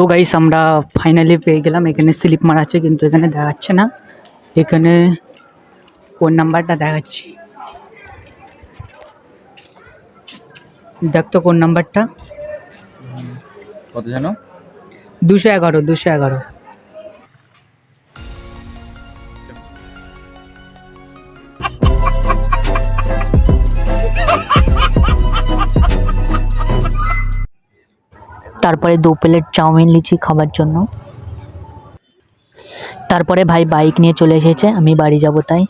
তো গাইস আমরা ফাইনালি পেয়ে গেলাম। এখানে স্লিপ মারাচ্ছে আছে কিন্তু এখানে দেখাচ্ছে না। এখানে কোন নাম্বারটা দেখাচ্ছি। দেখতো কোন নাম্বারটা কত জানো দুশো এগারো দুশো এগারো। তারপরে দু প্লেট চাউমিন লিচি খাবার জন্য। তারপরে ভাই বাইক নিয়ে চলে এসেছে, আমি বাড়ি যাব তাই।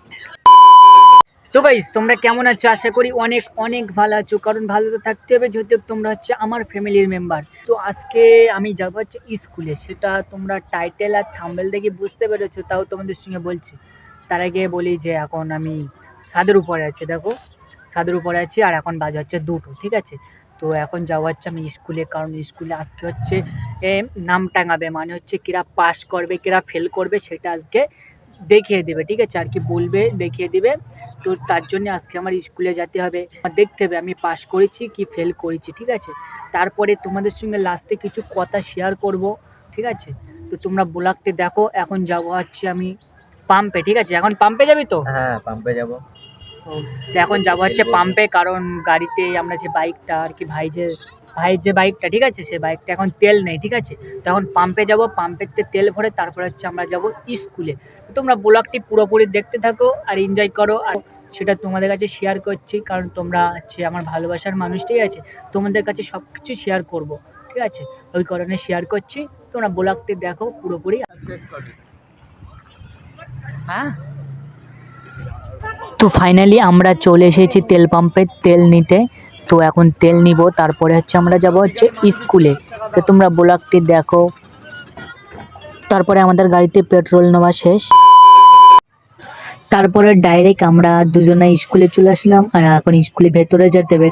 তো গাইস তোমরা কেমন আছো? আশা করি অনেক অনেক ভালো আছো। কারণ ভালো তো থাকতে হবে, যেহেতু তোমরা হচ্ছে আমার ফ্যামিলির মেম্বার তো আজকে আমি যাব হচ্ছে স্কুলে, সেটা তোমরা টাইটেল আর থাম্বেল দেখে বুঝতে পেরেছ, তাও তোমাদের সঙ্গে বলছি। তার আগে বলি যে এখন আমি ছাদের উপরে আছি, দেখো। ছাদের উপরে আছি আর এখন বাজে হচ্ছে দুটো, ঠিক আছে? তো এখন যাওয়া হচ্ছে আমি স্কুলে, কারণ স্কুলে আজকে হচ্ছে নাম টাঙাবে মানে হচ্ছে কিরা পাস করবে, কিরা ফেল করবে, সেটা আজকে দেখিয়ে দেবে, ঠিক আছে? আর কি বলবে, দেখিয়ে দিবে। তো তার জন্য আজকে আমার স্কুলে যেতে হবে। দেখতে হবে, আমি পাস করেছি কি ফেল করেছি, ঠিক আছে? তারপরে তোমাদের সঙ্গে লাস্টে কিছু কথা শেয়ার করব, ঠিক আছে? তো তোমরা ব্লগটি দেখো, এখন যাব হচ্ছে আমি পাম্পে ঠিক আছে? এখন পাম্পে যাবি তো? হ্যাঁ পাম্পে যাব। তো এখন যাব হচ্ছে পাম্পে কারণ গাড়িতে আমরা যে বাইকটা আর কি ভাই যে ভাইয়ের যে বাইকটা ঠিক আছে? সে বাইকটা এখন তেল নেই ঠিক আছে? তো এখন পাম্পে যাব পাম্পের তেল ভরে তারপরে হচ্ছে আমরা যাব স্কুলে তোমরা ব্লগটি পুরোপুরি দেখতে থাকো আর এনজয় করো আর সেটা তোমাদের কাছে শেয়ার করছি কারণ তোমরা হচ্ছে আমার ভালোবাসার মানুষ ঠিক আছে? তোমাদের কাছে সব কিছু শেয়ার করব ঠিক আছে? ওই কারণে শেয়ার করছি। তোমরা ব্লগটি দেখো পুরোপুরি। হ্যাঁ? তো ফাইনালি আমরা চলে এসেছি তেল পাম্পে, তেল নিতে। তো এখন তেল নিব, তারপরে হচ্ছে আমরা যাব হচ্ছে স্কুলে তো তোমরা ব্লগটি দেখো। তারপরে আমাদের গাড়িতে পেট্রোল নেওয়া শেষ। তারপরে ডাইরেক্ট আমরা দুজনে স্কুলে চলে আসলাম, আর এখন স্কুলে ভেতরে যেতে হবে।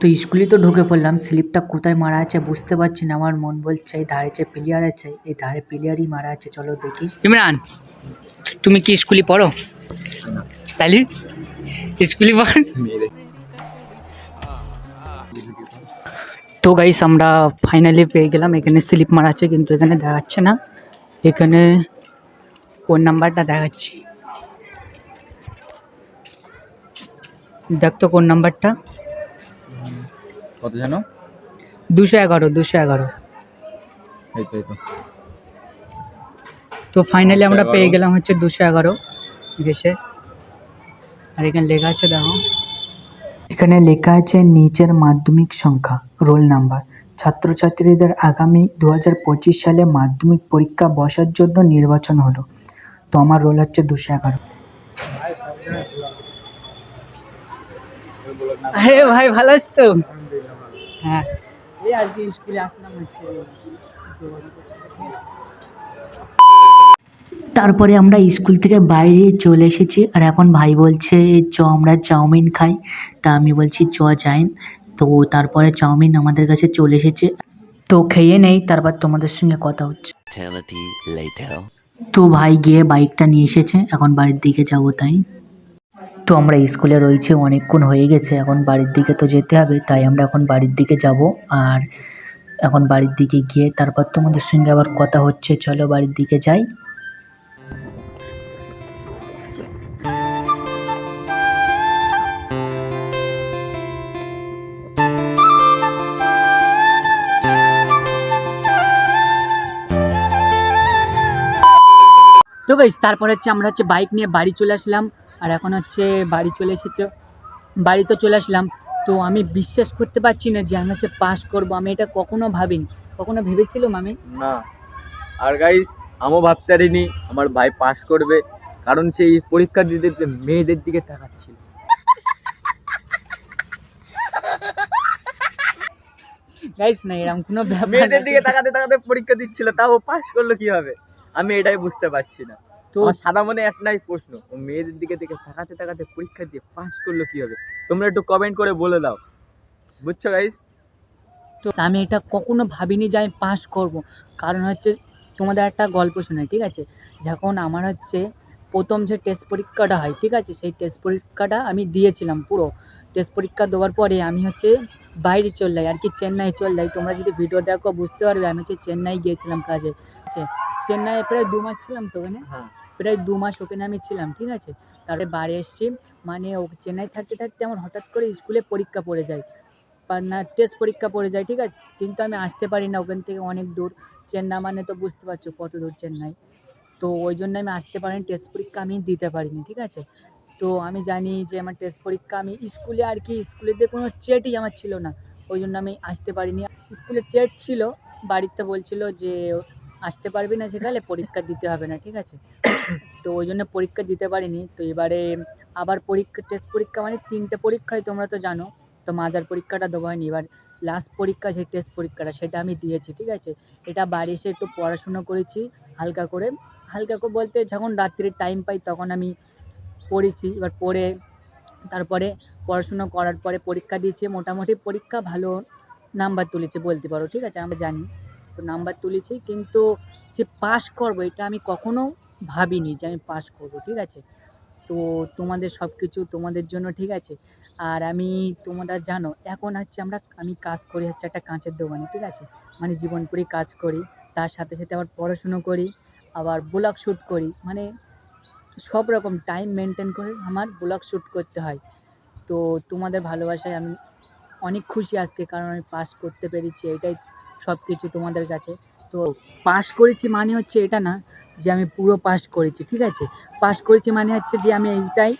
তো স্কুলে তো ঢুকে পড়লাম, স্লিপটা কোথায় মারা আছে বুঝতে পারছি না, আমার মন বলছে এই ধারে যে প্লেয়ার আছে, এই ধারে প্লেয়ারই মারা আছে, চলো দেখি। ইমরান, তুমি কি স্কুলে পড়ো? তাহলে স্কুলে পড়। তো গাইস আমরা ফাইনালি পেয়ে গেলাম, এখানে স্লিপ মারা আছে, কিন্তু এখানে দেখাচ্ছে না। এখানে কোন নাম্বারটা দেখাচ্ছি। দেখ তো কোন নাম্বারটা? কত জানো? দুশো এগারো দুশো এগারো। তো এই তো। তো ফাইনালি আমরা পেয়ে গেলাম হচ্ছে দুশো এগারো গেছে। আর এখানে লেখা আছে দেখো। এখানে লেখা আছে নিচের মাধ্যমিক সংখ্যা রোল নাম্বার। ছাত্রছাত্রীদের আগামী দু হাজার পঁচিশ সালে মাধ্যমিক পরীক্ষা বসার জন্য নির্বাচন হলো। তো আমার রোল হচ্ছে দুশো এগারো। আরে ভাই ভালো আছিস তো? হ্যাঁ। এই আজকে স্কুলে আসলাম তারপরে আমরা স্কুল থেকে বাইরে চলে এসেছি আর এখন ভাই বলছে চ আমরা চাউমিন খাই। তা আমি বলছি চ যাই তো তারপরে চাউমিন আমাদের কাছে চলে এসেছে। তো খেয়ে নেই তারপর তোমাদের সঙ্গে কথা হচ্ছে। তো ভাই গিয়ে বাইকটা নিয়ে এসেছে এখন বাড়ির দিকে যাব তাই। তো আমরা স্কুলে রয়েছে, অনেকক্ষণ হয়ে গেছে। এখন বাড়ির দিকে তো যেতে হবে, তাই আমরা এখন বাড়ির দিকে যাব। আর এখন বাড়ির দিকে গিয়ে তারপর তোমাদের সঙ্গে আবার কথা হচ্ছে। চলো বাড়ির দিকে যাই। তো গাইস তারপর হচ্ছে আমরা হচ্ছে বাইক নিয়ে বাড়ি চলে আসলাম। আর এখন হচ্ছে বাড়ি চলে এসেছে। বাড়ি তো চলে আসলাম তো আমি বিশ্বাস করতে পারছি না যে আমি হচ্ছে পাস করব। আমি এটা কখনো ভাবিনি। কখনো ভেবেছিলাম আমি না। আর গাইস আমিও ভাবতে পারিনি আমার ভাই পাস করবে কারণ সেই পরীক্ষা দিতে দিতে মেয়েদের দিকে তাকাচ্ছিল। গাইস না এরকম কোনো মেয়েদের দিকে তাকাতে তাকাতে পরীক্ষা দিচ্ছিল তাও পাস করল কীভাবে? আমি এটাই বুঝতে পারছি না। তো সাদা মনে একটাই প্রশ্ন ও মেয়েদের দিকে দিকে তাকাতে তাকাতে পরীক্ষা দিয়ে পাস করল কি হবে তোমরা একটু কমেন্ট করে বলে দাও। বুঝছ গাইস তো আমি এটা কখনো ভাবিনি যে আমি পাস করব। কারণ হচ্ছে তোমাদের একটা গল্প শোনাই ঠিক আছে? যখন আমার হচ্ছে প্রথম যে টেস্ট পরীক্ষাটা হয় ঠিক আছে? সেই টেস্ট পরীক্ষাটা আমি দিয়েছিলাম পুরো। টেস্ট পরীক্ষা দেওয়ার পরে আমি হচ্ছে বাইরে চলে যাই আর কি চেন্নাই চলে যাই। তোমরা যদি ভিডিও দেখো বুঝতে পারবে আমি হচ্ছে চেন্নাই গিয়েছিলাম কাজে আছে? চেন্নাইয়ে প্রায় দু মাস ছিলাম তো ওখানে। হ্যাঁ। প্রায় দু মাস ওখানে আমি ছিলাম ঠিক আছে? তারপরে বাড়ি এসেছি মানে ও চেন্নাই থাকতে থাকতে আমার হঠাৎ করে স্কুলে পরীক্ষা পড়ে যায়। বা না টেস্ট পরীক্ষা পড়ে যায় ঠিক আছে? কিন্তু আমি আসতে পারি না ওখান থেকে অনেক দূর। চেন্নাই মানে তো বুঝতে পারছ কত দূর চেন্নাই। তো ওই জন্য আমি আসতে পারিনি টেস্ট পরীক্ষা আমি দিতে পারিনি ঠিক আছে? তো আমি জানি যে আমার টেস্ট পরীক্ষা আমি স্কুলে আর কি স্কুলেতে কোনো চেটই আমার ছিল না। ওই জন্য আমি আসতে পারিনি। স্কুলে চেট ছিল বাড়িতে বলছিল যে আসতে পারবি না সেখানে পরীক্ষা দিতে হবে না, ঠিক আছে? তো ওই জন্য পরীক্ষা দিতে পারিনি। তো এবারে আবার পরীক্ষা টেস্ট পরীক্ষা মানে তিনটে পরীক্ষায় তোমরা তো জানো। তো মাদার পরীক্ষাটা দেওয়া হয়নি। এবার লাস্ট পরীক্ষা সেই টেস্ট পরীক্ষাটা, সেটা আমি দিয়েছি, ঠিক আছে? এটা বাড়ি এসে একটু পড়াশুনো করেছি, হালকা করে। হালকা করে বলতে যখন রাত্রির টাইম পাই তখন আমি পড়েছি। এবার পড়ে তারপরে পড়াশুনো করার পরে পরীক্ষা দিয়েছি। মোটামুটি পরীক্ষা ভালো নাম্বার তুলেছে বলতে পারো, ঠিক আছে? আমরা জানি। নাম্বার তুলেছি, কিন্তু যে পাস করব এটা আমি কখনো ভাবিনি যে আমি পাস করব, ঠিক আছে? তো তোমাদের সব কিছু তোমাদের জন্য ঠিক আছে। আর আমি, তোমরা জানো, এখন হচ্ছে আমরা, আমি কাজ করি হচ্ছে একটা কাঁচের দোকানে, ঠিক আছে? মানে জীবনপুরি কাজ করি, তার সাথে সাথে আবার পড়াশুনো করি, আবার ব্লগ শ্যুট করি মানে সব রকম টাইম মেনটেন করে আমার ব্লগ শ্যুট করতে হয়। তো তোমাদের ভালোবাসায় আমি অনেক খুশি আজকে, কারণ আমি পাস করতে পেরেছি, এটাই সব কিছু তোমাদের কাছে। তো পাস করেছি মানে হচ্ছে এটা না, যে আমি পুরো পাস করেছি, ঠিক আছে? পাস করেছি মানে হচ্ছে যে আমি এইটাই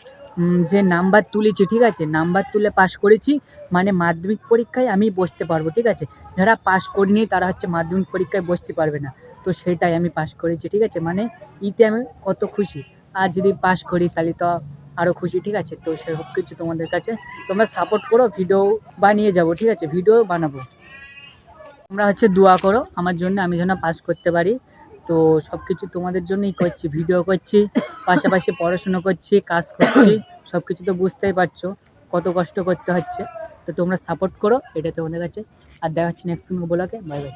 যে নাম্বার তুলেছি, ঠিক আছে? নাম্বার তুলে পাস করেছি মানে মাধ্যমিক পরীক্ষায় আমি বসতে পারব, ঠিক আছে? যারা পাস করিনি তারা হচ্ছে মাধ্যমিক পরীক্ষায় বসতে পারবে না। তো সেটাই আমি পাস করেছি, ঠিক আছে? মানে ইতে আমি কত খুশি। আর যদি পাস করি, তাহলে তো আরও খুশি, ঠিক আছে? তো সব কিছু তোমাদের কাছে তোমরা সাপোর্ট করো ভিডিও বানিয়ে যাব, ঠিক আছে? ভিডিও বানাবো। তোমরা হচ্ছে দোয়া করো, আমার জন্য আমি যেন পাস করতে পারি। তো সব কিছু তোমাদের জন্যই করছি ভিডিও করছি, পাশাপাশি পড়াশুনো করছি, কাজ করছি সব কিছু তো বুঝতেই পারছ কত কষ্ট করতে হচ্ছে। তো তোমরা সাপোর্ট করো, এটা তোমাদের কাছে। আর দেখা হচ্ছে নেক্সট ব্লগে বাই বাই